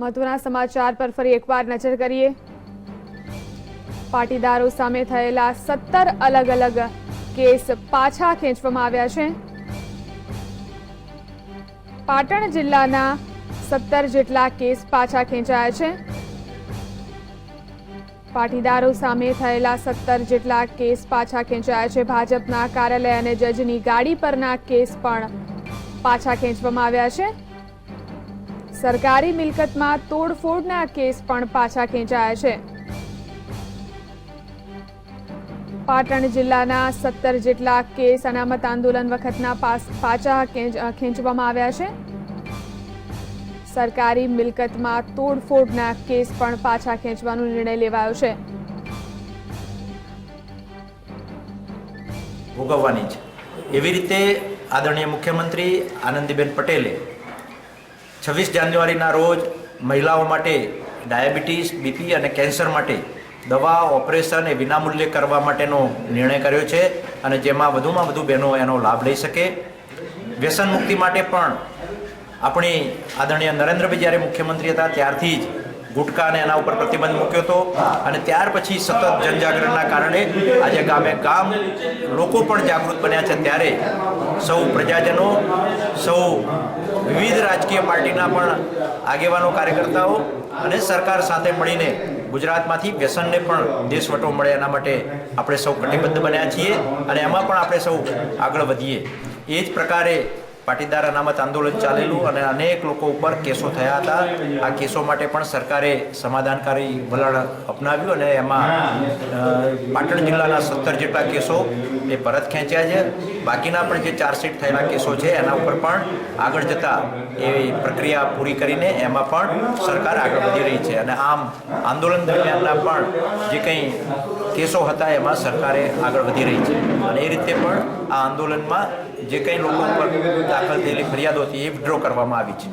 મહત્વના સમાચાર પર ફરી એકવાર નજર કરીએ. પાટીદારો સામે થયેલા સત્તર અલગ અલગ કેસ પાછા ખેંચવામાં આવ્યા છે. પાટણ જિલ્લાના સત્તર જેટલા કેસ પાછા ખેંચાયા છે. પાટીદારો સામે થયેલા સત્તર જેટલા કેસ પાછા ખેંચાયા છે. ભાજપના કાર્યાલય અને જજની ગાડી પરના કેસ પણ પાછા ખેંચવામાં આવ્યા છે. સરકારી મિલકતમાં તોડફોડના કેસ પણ પાછા ખેંચાયા છે. પાટણ જિલ્લાના સત્તર જેટલા કેસ અનામત આંદોલન વખતના પાછા ખેંચવામાં આવ્યા છે. સરકારી મિલકતમાં તોડફોડના કેસ પણ પાછા ખેંચવાનો નિર્ણય લેવાયો છે. ભોગવવાની છે. એવી રીતે આદરણીય મુખ્યમંત્રી આનંદીબેન પટેલે છવ્વીસ જાન્યુઆરીના રોજ મહિલાઓ માટે ડાયાબિટીસ, બીપી અને કેન્સર માટે દવા, ઓપરેશન એ વિનામૂલ્યે કરવા માટેનો નિર્ણય કર્યો છે અને જેમાં વધુમાં વધુ બહેનો એનો લાભ લઈ શકે. વ્યસન મુક્તિ માટે પણ આપણી આદરણીય નરેન્દ્રભાઈ જ્યારે મુખ્યમંત્રી હતા ત્યારથી જ ગુટકા અને એના ઉપર પ્રતિબંધ મૂક્યો હતો અને ત્યાર પછી સતત જનજાગરણના કારણે આજે ગામે ગામ લોકો પણ જાગૃત બન્યા છે. ત્યારે સૌ પ્રજાજનો, સૌ વિવિધ રાજકીય પાર્ટીના પણ આગેવાનો, કાર્યકર્તાઓ અને સરકાર સાથે મળીને ગુજરાતમાંથી વ્યસનને પણ દેશવટો મળે એના માટે આપણે સૌ કટિબદ્ધ બન્યા છીએ અને એમાં પણ આપણે સૌ આગળ વધીએ. એ જ પ્રકારે પાટીદાર અનામત આંદોલન ચાલેલું અને અનેક લોકો ઉપર કેસો થયા હતા. આ કેસો માટે પણ સરકારે સમાધાનકારી વલણ અપનાવ્યું અને એમાં પાટણ જિલ્લાના સત્તર જેટલા કેસો એ પરત ખેંચ્યા છે. બાકીના પણ જે ચાર્જશીટ થયેલા કેસો છે, એના ઉપર પણ આગળ જતા એ પ્રક્રિયા પૂરી કરીને એમાં પણ સરકાર આગળ વધી રહી છે. અને આમ આંદોલન દરમિયાનના પણ જે કંઈ કેસો હતા, એમાં સરકારે આગળ વધી રહી છે. અને એ રીતે પણ આ આંદોલનમાં જે કંઈ લોકો ઉપર દાખલ થયેલી ફરિયાદો હતી એ વિડ્રો કરવામાં આવી છે.